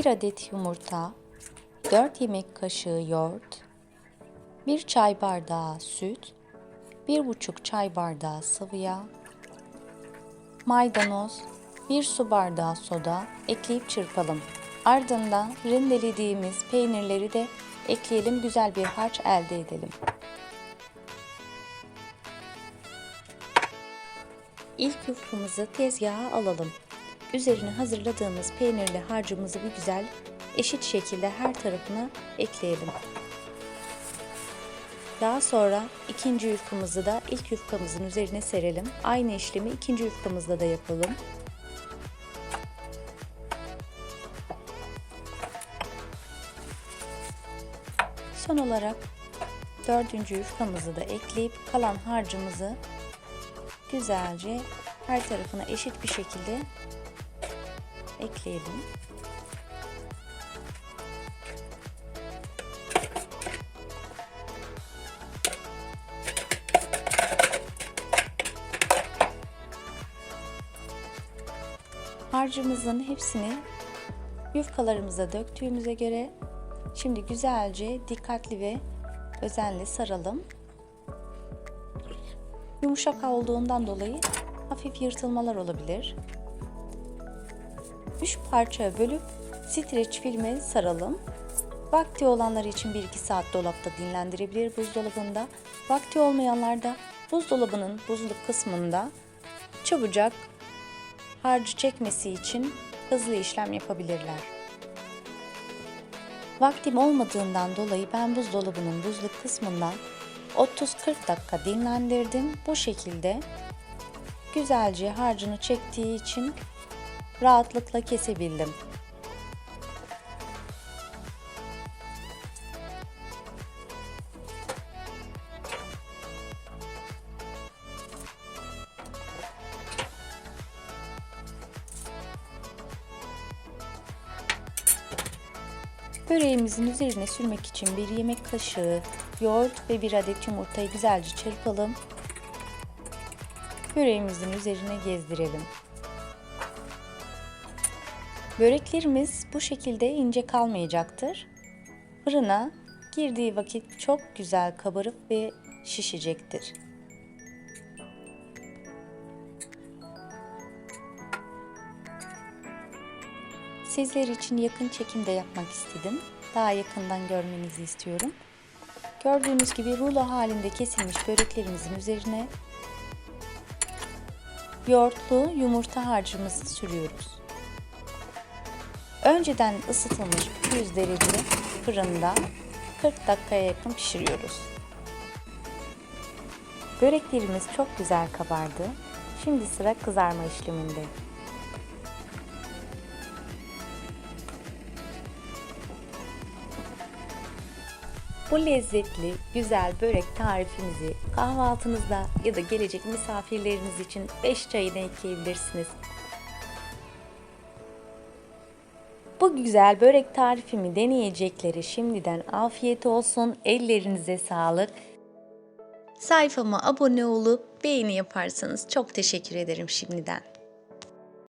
1 adet yumurta, 4 yemek kaşığı yoğurt, 1 çay bardağı süt, 1,5 çay bardağı sıvı yağ, maydanoz, 1 su bardağı soda ekleyip çırpalım. Ardından rendelediğimiz peynirleri de ekleyelim güzel bir harç elde edelim. İlk yufkamızı tezgaha alalım. Üzerine hazırladığımız peynirli harcımızı bir güzel eşit şekilde her tarafına ekleyelim. Daha sonra ikinci yufkamızı da ilk yufkamızın üzerine serelim. Aynı işlemi ikinci yufkamızda da yapalım. Son olarak dördüncü yufkamızı da ekleyip kalan harcımızı güzelce her tarafına eşit bir şekilde ekleyelim. Harcımızın hepsini yufkalarımıza döktüğümüze göre şimdi güzelce dikkatli ve özenle saralım. Yumuşak olduğundan dolayı hafif yırtılmalar olabilir. 3 parça bölüp streç filme saralım. Vakti olanlar için 1-2 saat dolapta dinlendirebilir buzdolabında. Vakti olmayanlar da buzdolabının buzluk kısmında çabucak harcı çekmesi için hızlı işlem yapabilirler. Vaktim olmadığından dolayı ben buzdolabının buzluk kısmından 30-40 dakika dinlendirdim. Bu şekilde güzelce harcını çektiği için rahatlıkla kesebildim. Böreğimizin üzerine sürmek için bir yemek kaşığı yoğurt ve bir adet yumurtayı güzelce çırpalım. Böreğimizin üzerine gezdirelim. Böreklerimiz bu şekilde ince kalmayacaktır. Fırına girdiği vakit çok güzel kabarıp ve şişecektir. Sizler için yakın çekimde yapmak istedim. Daha yakından görmenizi istiyorum. Gördüğünüz gibi rulo halinde kesilmiş böreklerimizin üzerine yoğurtlu yumurta harcımızı sürüyoruz. Önceden ısıtılmış 200 derece fırında 40 dakikaya yakın pişiriyoruz. Böreklerimiz çok güzel kabardı. Şimdi sıra kızarma işleminde. Bu lezzetli, güzel börek tarifimizi kahvaltınızda ya da gelecek misafirleriniz için 5 çayına ekleyebilirsiniz. Bu güzel börek tarifimi deneyecekleri şimdiden afiyet olsun. Ellerinize sağlık. Sayfama abone olup beğeni yaparsanız çok teşekkür ederim şimdiden.